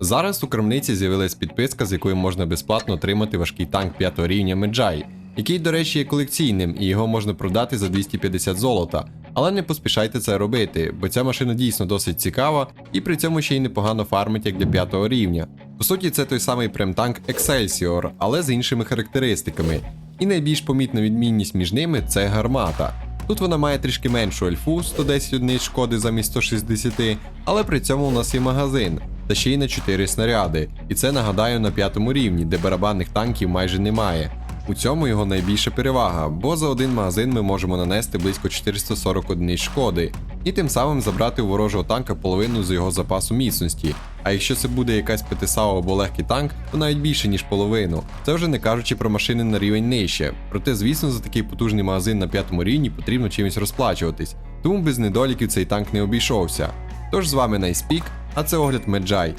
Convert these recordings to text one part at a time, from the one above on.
Зараз у крамниці з'явилась підписка, з якою можна безплатно отримати важкий танк 5 рівня Меджай, який, до речі, є колекційним і його можна продати за 250 золота. Але не поспішайте це робити, бо ця машина дійсно досить цікава і при цьому ще й непогано фармить як для 5 рівня. По суті, це той самий прем-танк Excelsior, але з іншими характеристиками. І найбільш помітна відмінність між ними це гармата. Тут вона має трішки меншу альфу 110 одиниць шкоди замість 160, але при цьому у нас є магазин, та ще й на 4 снаряди. І це нагадаю на п'ятому рівні, де барабанних танків майже немає. У цьому його найбільша перевага, бо за один магазин ми можемо нанести близько 440 одиниць шкоди, і тим самим забрати у ворожого танка половину з його запасу міцності. А якщо це буде якась п'ятисау або легкий танк, то навіть більше ніж половину. Це вже не кажучи про машини на рівень нижче. Проте, звісно, за такий потужний магазин на п'ятому рівні потрібно чимось розплачуватись, тому без недоліків цей танк не обійшовся. Тож з вами Найспік, а це огляд Меджай.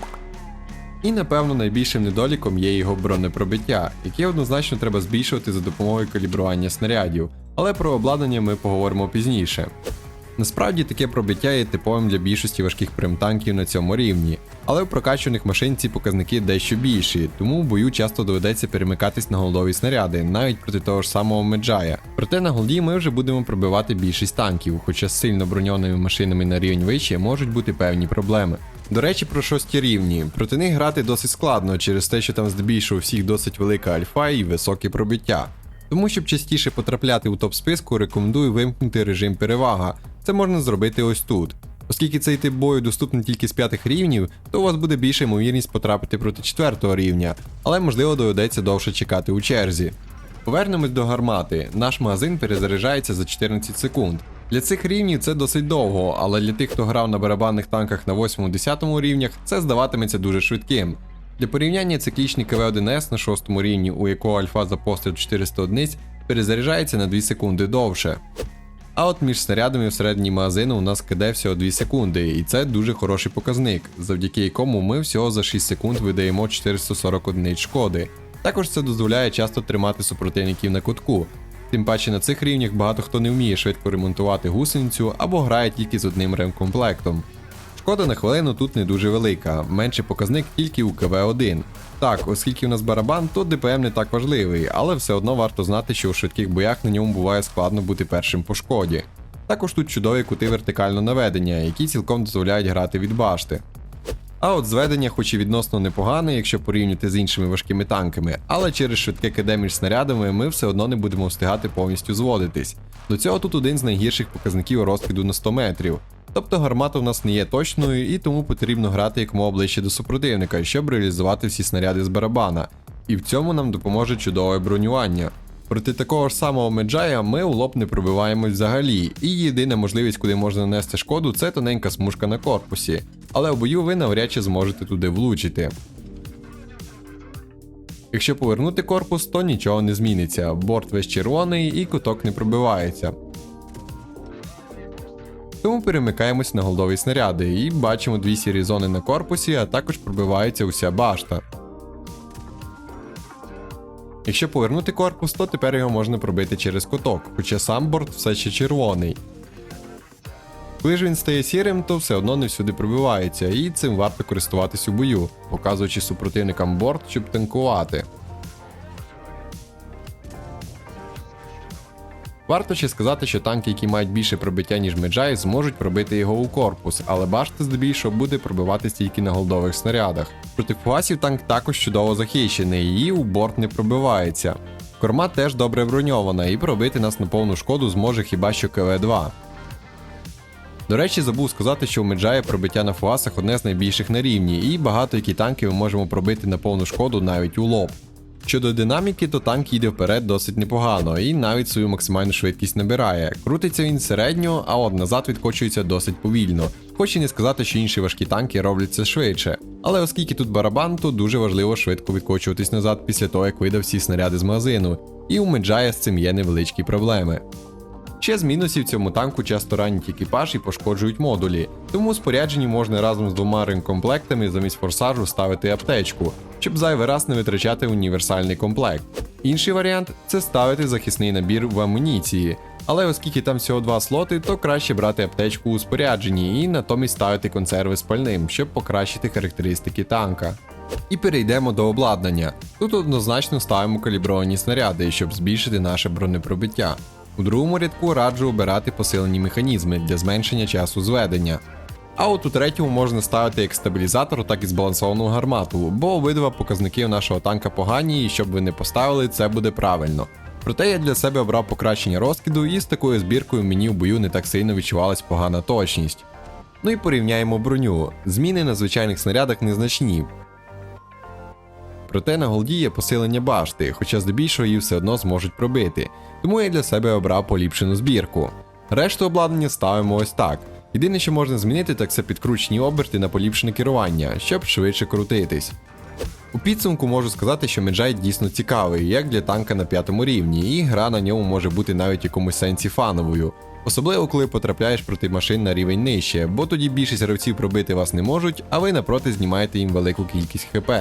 І напевно найбільшим недоліком є його бронепробиття, яке однозначно треба збільшувати за допомогою калібрування снарядів, але про обладнання ми поговоримо пізніше. Насправді таке пробиття є типовим для більшості важких примтанків на цьому рівні, але в прокачаних машин ці показники дещо більші, тому в бою часто доведеться перемикатись на голдові снаряди, навіть проти того ж самого Меджая. Проте на голді ми вже будемо пробивати більшість танків, хоча з сильно броньованими машинами на рівень вище можуть бути певні проблеми. До речі, про шості рівні. Проти них грати досить складно через те, що там здебільшого всіх досить велика альфа і високе пробиття. Тому, щоб частіше потрапляти у топ списку, рекомендую вимкнути режим перевага. Це можна зробити ось тут. Оскільки цей тип бою доступний тільки з п'ятих рівнів, то у вас буде більша ймовірність потрапити проти четвертого рівня, але можливо доведеться довше чекати у черзі. Повернемось до гармати. Наш магазин перезаряджається за 14 секунд. Для цих рівнів це досить довго, але для тих, хто грав на барабанних танках на 8-10 рівнях, це здаватиметься дуже швидким. Для порівняння циклічний КВ-1С на 6 рівні, у якого альфа за постріл 400 одиниць, перезаряджається на 2 секунди довше. А от між снарядами всередині магазину у нас КД всього 2 секунди, і це дуже хороший показник, завдяки якому ми всього за 6 секунд видаємо 440 одиниць шкоди. Також це дозволяє часто тримати супротивників на кутку. Тим паче на цих рівнях багато хто не вміє швидко ремонтувати гусеницю або грає тільки з одним ремкомплектом. Шкода на хвилину тут не дуже велика, менший показник тільки у КВ-1. Так, оскільки у нас барабан, то ДПМ не так важливий, але все одно варто знати, що у швидких боях на ньому буває складно бути першим по шкоді. Також тут чудові кути вертикального наведення, які цілком дозволяють грати від башти. А от зведення, хоч і відносно непогане, якщо порівняти з іншими важкими танками, але через швидке КД між снарядами ми все одно не будемо встигати повністю зводитись. До цього тут один з найгірших показників розкиду на 100 метрів. Тобто гармата у нас не є точною і тому потрібно грати якомога ближче до супротивника, щоб реалізувати всі снаряди з барабана. І в цьому нам допоможе чудове бронювання. Проти такого ж самого меджая ми у лоб не пробиваємось взагалі, і єдина можливість, куди можна нанести шкоду, це тоненька смужка на корпусі. Але в бою ви навряд чи зможете туди влучити. Якщо повернути корпус, то нічого не зміниться. Борт весь червоний і куток не пробивається. Тому перемикаємось на голдові снаряди і бачимо дві сірі зони на корпусі, а також пробивається уся башта. Якщо повернути корпус, то тепер його можна пробити через куток, хоча сам борт все ще червоний. Коли ж він стає сірим, то все одно не всюди пробивається, і цим варто користуватись у бою, показуючи супротивникам борт, щоб танкувати. Варто ще сказати, що танки, які мають більше пробиття, ніж Меджай, зможуть пробити його у корпус, але башта здебільшого буде пробиватись тільки на голдових снарядах. Проти фугасів танк також чудово захищений і у борт не пробивається. Корма теж добре броньована і пробити нас на повну шкоду зможе хіба що КВ-2. До речі, забув сказати, що у Меджая пробиття на фуасах одне з найбільших на рівні, і багато які танки ми можемо пробити на повну шкоду навіть у лоб. Щодо динаміки, то танк їде вперед досить непогано і навіть свою максимальну швидкість набирає. Крутиться він середньо, а от назад відкочується досить повільно. Хоч і не сказати, що інші важкі танки роблять це швидше. Але оскільки тут барабан, то дуже важливо швидко відкочуватись назад після того, як видав всі снаряди з магазину, і у Меджая з цим є невеличкі проблеми. Ще з мінусів цьому танку часто ранять екіпаж і пошкоджують модулі, тому у спорядженні можна разом з двома ремкомплектами замість форсажу ставити аптечку, щоб зайвий раз не витрачати універсальний комплект. Інший варіант це ставити захисний набір в амуніції. але оскільки там всього два слоти, то краще брати аптечку у спорядженні і натомість ставити консерви з пальним, щоб покращити характеристики танка. І перейдемо до обладнання. Тут однозначно ставимо калібровані снаряди, щоб збільшити наше бронепробиття. У другому рядку раджу обирати посилені механізми для зменшення часу зведення. А от у третьому можна ставити як стабілізатор, так і збалансовану гармату, бо обидва показники у нашого танка погані, і щоб ви не поставили, це буде правильно. Проте я для себе обрав покращення розкиду, і з такою збіркою мені в бою не так сильно відчувалась погана точність. Ну і порівняємо броню. Зміни на звичайних снарядах незначні. Проте на голді є посилення башти, хоча здебільшого її все одно зможуть пробити, тому я для себе обрав поліпшену збірку. Решту обладнання ставимо ось так. Єдине, що можна змінити, так це підкручені оберти на поліпшене керування, щоб швидше крутитись. У підсумку можу сказати, що Меджай дійсно цікавий, як для танка на п'ятому рівні, і гра на ньому може бути навіть в якомусь сенсі фановою. Особливо коли потрапляєш проти машин на рівень нижче, бо тоді більшість гравців пробити вас не можуть, а ви напроти знімаєте їм велику кількість хп.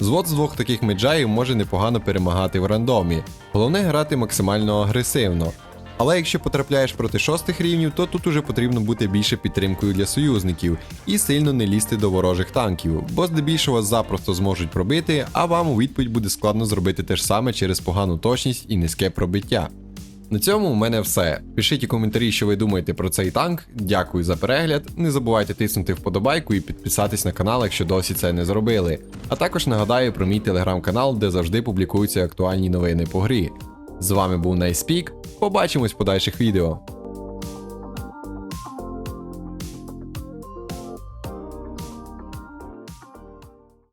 Звод з двох таких меджаїв може непогано перемагати в рандомі. Головне грати максимально агресивно. Але якщо потрапляєш проти шостих рівнів, то тут уже потрібно бути більше підтримкою для союзників і сильно не лізти до ворожих танків, бо здебільшого вас запросто зможуть пробити, а вам у відповідь буде складно зробити те ж саме через погану точність і низьке пробиття. На цьому у мене все. Пишіть у коментарі, що ви думаєте про цей танк. Дякую за перегляд. Не забувайте тиснути вподобайку і підписатись на канал, якщо досі це не зробили. А також нагадаю про мій телеграм-канал, де завжди публікуються актуальні новини по грі. З вами був Найспік. Побачимось в подальших відео.